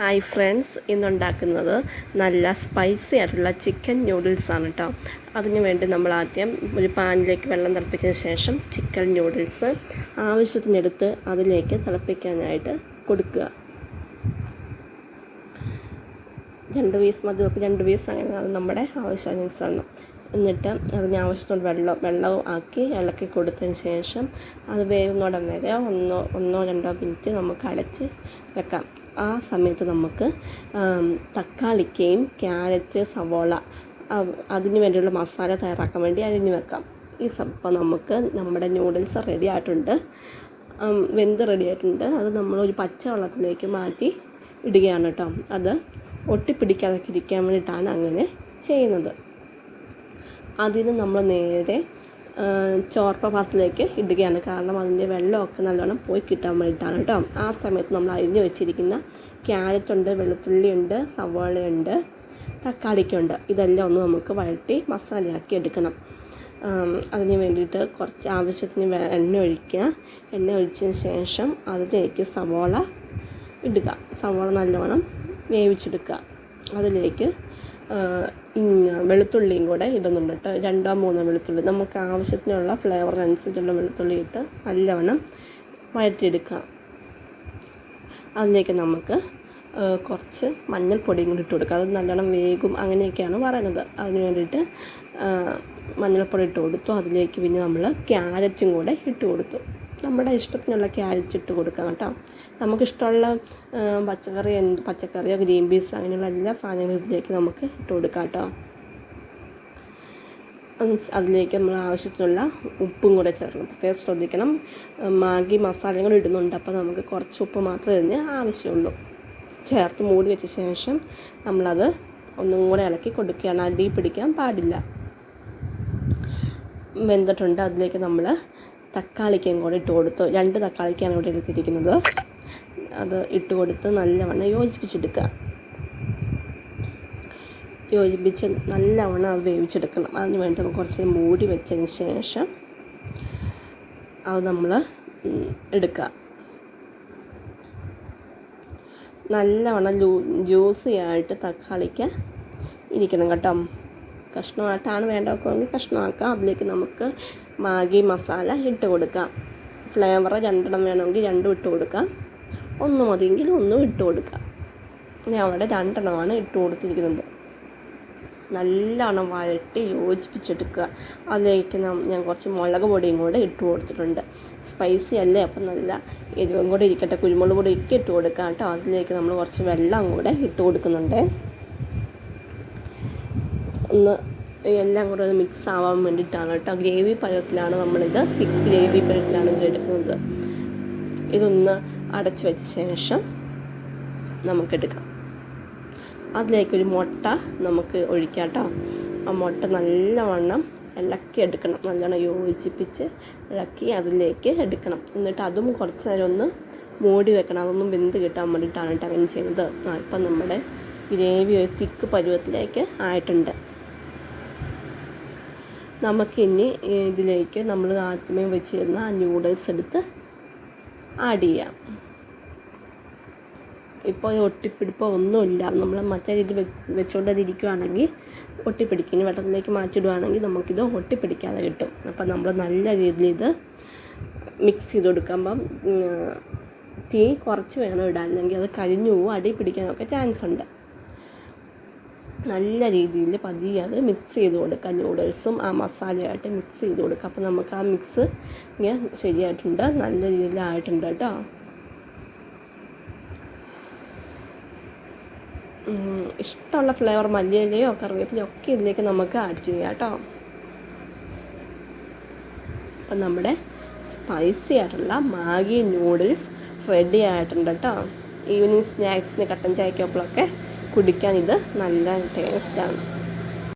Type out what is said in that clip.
Hi friends ഇന്നുണ്ടാക്കുന്നത് നല്ല spicy ആയിട്ടുള്ള chicken നൂഡിൽസാണ് കേട്ടോ അതിന് വേണ്ടി നമ്മൾ ആദ്യം ഒരു പാനിലേക്ക് വെള്ളം തിളപ്പിച്ചതിന് ശേഷം ചിക്കൻ നൂഡിൽസ് ആവശ്യത്തിനെടുത്ത് അതിലേക്ക് തിളപ്പിക്കാനായിട്ട് കൊടുക്കുക. രണ്ട് പീസ് മതി രണ്ട് പീസ് അങ്ങനെ അത് നമ്മുടെ ആവശ്യാനുസരണം. എന്നിട്ട് അതിന് ആവശ്യത്തോട് വെള്ളം വെള്ളവും ആക്കി ഇളക്കി കൊടുത്തതിന് ശേഷം അത് വേവുന്നോടം വരെ ഒന്നോ ഒന്നോ രണ്ടോ മിനിറ്റ് നമുക്ക് അടച്ച് വെക്കാം. ആ സമയത്ത് നമുക്ക് തക്കാളിക്കയും ക്യാരറ്റ് സവോള അതിന് വേണ്ടിയുള്ള മസാല തയ്യാറാക്കാൻ വേണ്ടി അരിഞ്ഞു വെക്കാം. ഈ സംഭവം നമുക്ക് നമ്മുടെ നൂഡിൽസ് റെഡി ആയിട്ടുണ്ട്. വെന്ത് റെഡി ആയിട്ടുണ്ട്. അത് നമ്മൾ ഒരു പച്ച വെള്ളത്തിലേക്ക് മാറ്റി ഇടുകയാണ് കേട്ടോ അത് ഒട്ടിപ്പിടിക്കാതെ ഇരിക്കാൻ വേണ്ടിയിട്ടാണ് അങ്ങനെ ചെയ്യുന്നത്. അതിന് നമ്മൾ നേരെ ചോർപ്പ പാത്രത്തിലേക്ക് ഇടുകയാണ്. കാരണം അതിന്റെ വെള്ളമൊക്കെ നല്ലോണം പോയി കിട്ടാൻ വേണ്ടിയിട്ടാണ് കേട്ടോ. ആ സമയത്ത് നമ്മൾ അരിഞ്ഞു വെച്ചിരിക്കുന്ന ക്യാരറ്റ് ഉണ്ട് വെളുത്തുള്ളി ഉണ്ട് സവാളയുണ്ട് തക്കാളിക്കുണ്ട്. ഇതെല്ലാം ഒന്ന് നമുക്ക് വഴട്ടി മസാലയാക്കി എടുക്കണം. അതിന് വേണ്ടിയിട്ട് കുറച്ച് ആവശ്യത്തിന് എണ്ണ ഒഴിക്കുക. എണ്ണ ഒഴിച്ചതിന് ശേഷം അതിലേക്ക് സവാള ഇടുക. സവാള നല്ലോണം വേവിച്ചെടുക്കുക. അതിലേക്ക് വെളുത്തുള്ളിയും കൂടെ ഇടുന്നുണ്ട് കേട്ടോ രണ്ടോ മൂന്നോ വെളുത്തുള്ളി. നമുക്ക് ആവശ്യത്തിനുള്ള ഫ്ലേവറിനനുസരിച്ചുള്ള വെളുത്തുള്ളി ഇട്ട് നല്ലവണ്ണം വഴറ്റിയെടുക്കുക. അതിലേക്ക് നമുക്ക് കുറച്ച് മഞ്ഞൾപ്പൊടിയും കൂടി ഇട്ട് കൊടുക്കുക. അത് നല്ലോണം വേഗം അങ്ങനെയൊക്കെയാണ് പറയുന്നത്. അതിന് വേണ്ടിയിട്ട് മഞ്ഞൾപ്പൊടി ഇട്ട് കൊടുത്തു. അതിലേക്ക് പിന്നെ നമ്മൾ ക്യാരറ്റും കൂടെ ഇട്ട് കൊടുത്തു. നമ്മുടെ ഇഷ്ടത്തിനുള്ള ക്യാരറ്റ് ഇട്ട് കൊടുക്കാം കേട്ടോ. നമുക്കിഷ്ടമുള്ള പച്ചക്കറി പച്ചക്കറിയോ ഗ്രീൻ പീസ് അങ്ങനെയുള്ള എല്ലാ സാധനങ്ങളും ഇതിലേക്ക് നമുക്ക് ഇട്ട് കൊടുക്കാം കേട്ടോ. അതിലേക്ക് നമ്മൾ ആവശ്യത്തിനുള്ള ഉപ്പും കൂടെ ചേർക്കണം. പ്രത്യേകം ശ്രദ്ധിക്കണം. മാഗി മസാലയും കൂടെ ഇടുന്നുണ്ട്. അപ്പോൾ നമുക്ക് കുറച്ച് ഉപ്പ് മാത്രമേ ഇതിന് ആവശ്യമുള്ളൂ. ചേർത്ത് മൂടി വെച്ച ശേഷം നമ്മളത് ഒന്നും കൂടെ ഇളക്കി കൊടുക്കുകയാണ്. അടി പിടിക്കാൻ പാടില്ല. വെന്തിട്ടുണ്ട്. അതിലേക്ക് നമ്മൾ തക്കാളിക്കയും കൂടെ ഇട്ട് കൊടുത്തു. രണ്ട് തക്കാളിക്കാണ് ഇവിടെ എടുത്തിരിക്കുന്നത്. അത് ഇട്ട് കൊടുത്ത് നല്ലവണ്ണം യോജിപ്പിച്ചെടുക്കുക. യോജിപ്പിച്ച് നല്ലവണ്ണം അത് വേവിച്ചെടുക്കണം. അതിന് വേണ്ടി നമുക്ക് കുറച്ച് മൂടി വെച്ചതിന് ശേഷം അത് നമ്മൾ എടുക്കുക. നല്ലവണ്ണം ജ്യൂസി ആയിട്ട് തക്കാളിക്ക് ഇരിക്കണം കേട്ടോ. കഷ്ണമായിട്ടാണ് വേണ്ടവർക്കെങ്കിൽ കഷ്ണമാക്കാം. അതിലേക്ക് നമുക്ക് മാഗി മസാല ഇട്ട് കൊടുക്കാം. ഫ്ലേവർ രണ്ടെണ്ണം വേണമെങ്കിൽ രണ്ടും ഇട്ട് കൊടുക്കാം. ഒന്ന് മതിയെങ്കിൽ ഒന്നും ഇട്ട് കൊടുക്കുക. ഞാൻ അവിടെ രണ്ടെണ്ണമാണ് ഇട്ട് കൊടുത്തിരിക്കുന്നത്. നല്ലോണം വഴട്ടി യോജിപ്പിച്ചെടുക്കുക. അതിലേക്ക് ഞാൻ കുറച്ച് മുളക് പൊടിയും കൂടെ ഇട്ട് കൊടുത്തിട്ടുണ്ട്. സ്പൈസി അല്ലേ? അപ്പം നല്ല എരിവും കൂടെ ഇരിക്കട്ടെ. കുരുമുളക് പൊടി ഒക്കെ ഇട്ട് കൊടുക്കാം കേട്ടോ. അതിലേക്ക് നമ്മൾ കുറച്ച് വെള്ളം കൂടെ ഇട്ട് കൊടുക്കുന്നുണ്ട്. ഒന്ന് എല്ലാം കൂടെ ഒന്ന് മിക്സ് ആവാൻ വേണ്ടിയിട്ടാണ് കേട്ടോ. ഗ്രേവി പഴത്തിലാണ് നമ്മളിത് തിക്ക് ഗ്രേവി പഴത്തിലാണ് എടുക്കുന്നത്. ഇതൊന്ന് അടച്ചു വെച്ച ശേഷം നമുക്കെടുക്കാം. അതിലേക്കൊരു മുട്ട നമുക്ക് ഒഴിക്കാം കേട്ടോ ആ മുട്ട നല്ലവണ്ണം ഇളക്കി എടുക്കണം. നല്ലോണം യോജിപ്പിച്ച് ഇളക്കി അതിലേക്ക് എടുക്കണം. എന്നിട്ട് അതും കുറച്ച് നേരം ഒന്ന് മൂടി വെക്കണം. അതൊന്നും വെന്ത് കിട്ടാൻ വേണ്ടിയിട്ടാണ് കേട്ടോ അങ്ങനെ ചെയ്യുന്നത്. ആ ഇപ്പം നമ്മുടെ ഗ്രേവി ഒരു തിക്ക് പരുവത്തിലേക്ക് ആയിട്ടുണ്ട്. നമുക്കിനി ഇതിലേക്ക് നമ്മൾ ആദ്യമേ വെച്ചിരുന്ന ആ ന്യൂഡിൽസ് എടുത്ത് ആഡ് ചെയ്യാം ഇപ്പോൾ ഒട്ടിപ്പിടിപ്പോ ഒന്നുമില്ല. നമ്മൾ മറ്റേ രീതി വെച്ചുകൊണ്ടതിരിക്കുകയാണെങ്കിൽ ഒട്ടിപ്പിടിക്കും. ഇനി വെള്ളത്തിലേക്ക് മാറ്റിടുവാണെങ്കിൽ നമുക്കിത് ഒട്ടിപ്പിടിക്കാതെ കിട്ടും. അപ്പോൾ നമ്മൾ നല്ല രീതിയിൽ ഇത് മിക്സ് ചെയ്ത് കൊടുക്കുമ്പം തീ കുറച്ച് വേണം ഇടാൻ. അല്ലെങ്കിൽ അത് കരിഞ്ഞു പോകും അടി പിടിക്കാനൊക്കെ ചാൻസ് ഉണ്ട് നല്ല രീതിയിൽ പതിയെ അത് മിക്സ് ചെയ്ത് കൊടുക്കുക നൂഡിൽസും ആ മസാലയായിട്ട് മിക്സ് ചെയ്ത് കൊടുക്കുക അപ്പോൾ നമുക്ക് ആ മിക്സ് ഇങ്ങനെ ശരിയായിട്ടുണ്ട്. നല്ല രീതിയിലായിട്ടുണ്ട് കേട്ടോ. ഇഷ്ടമുള്ള ഫ്ലേവർ മല്ലിയിലയോ കറിവേപ്പിലയോ ഒക്കെ ഇതിലേക്ക് നമുക്ക് ആഡ് ചെയ്യാം കേട്ടോ. അപ്പം നമ്മുടെ സ്പൈസി ആയിട്ടുള്ള മാഗി നൂഡിൽസ് റെഡി ആയിട്ടുണ്ട് കേട്ടോ. ഈവനിങ് സ്നാക്സിന് കട്ടൻ ചായക്കൊപ്പളൊക്കെ കുടിക്കാൻ ഇത് നല്ല ടേസ്റ്റാണ്